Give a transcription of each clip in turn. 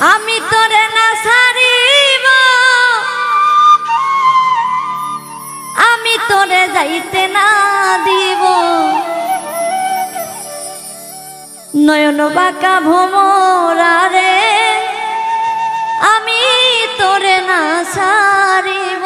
আমি তোরে না সারিব আমি তোরে যাইতে না দিব। নয়ন বাঁকা ভোমরারে আমি তোরে না সারিব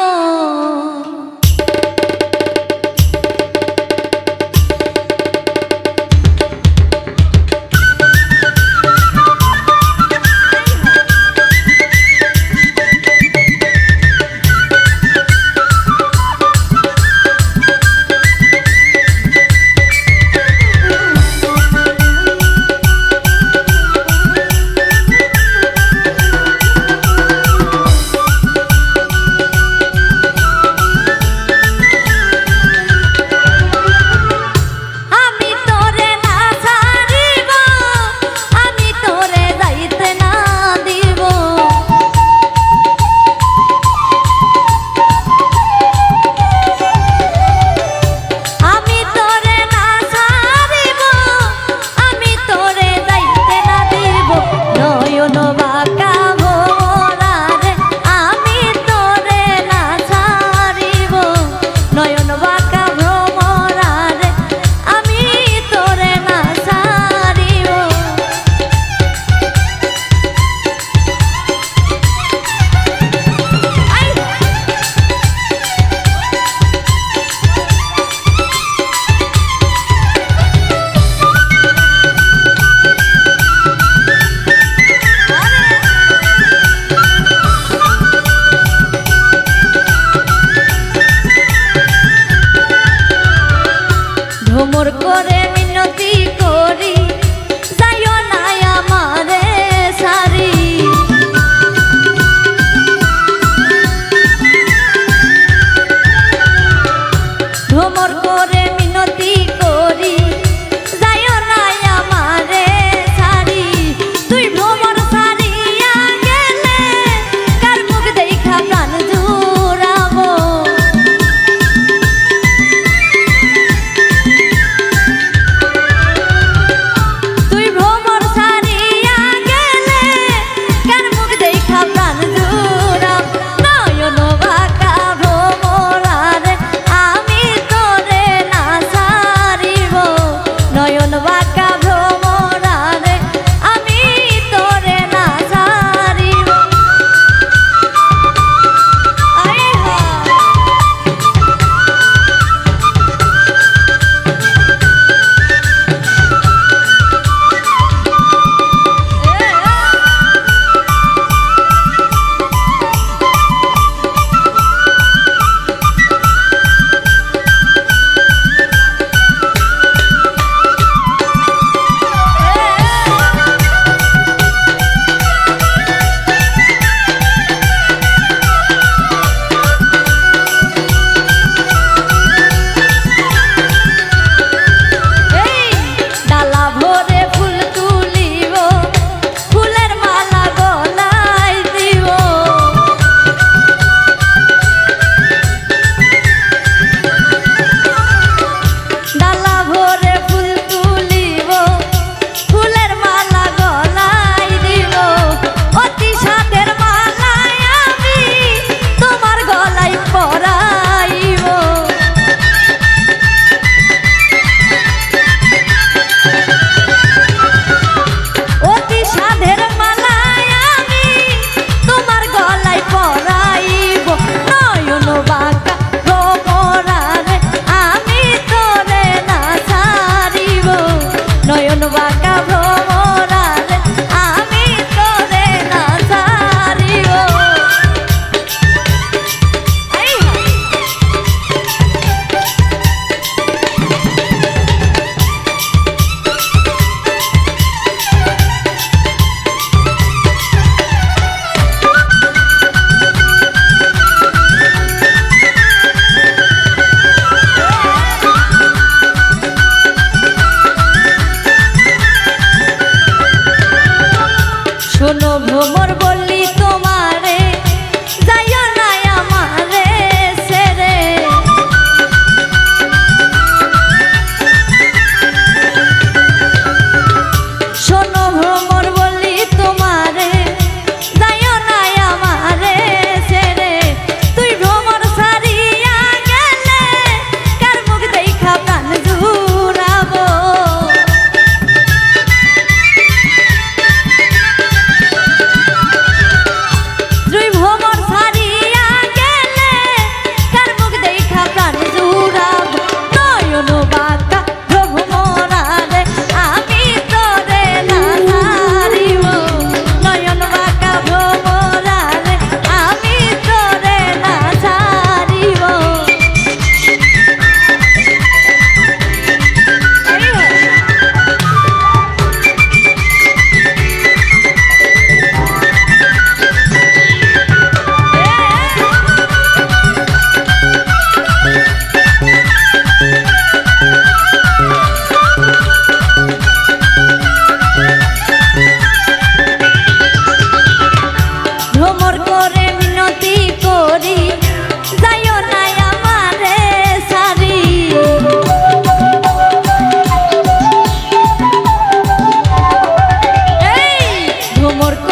মিনতি করি।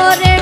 amores.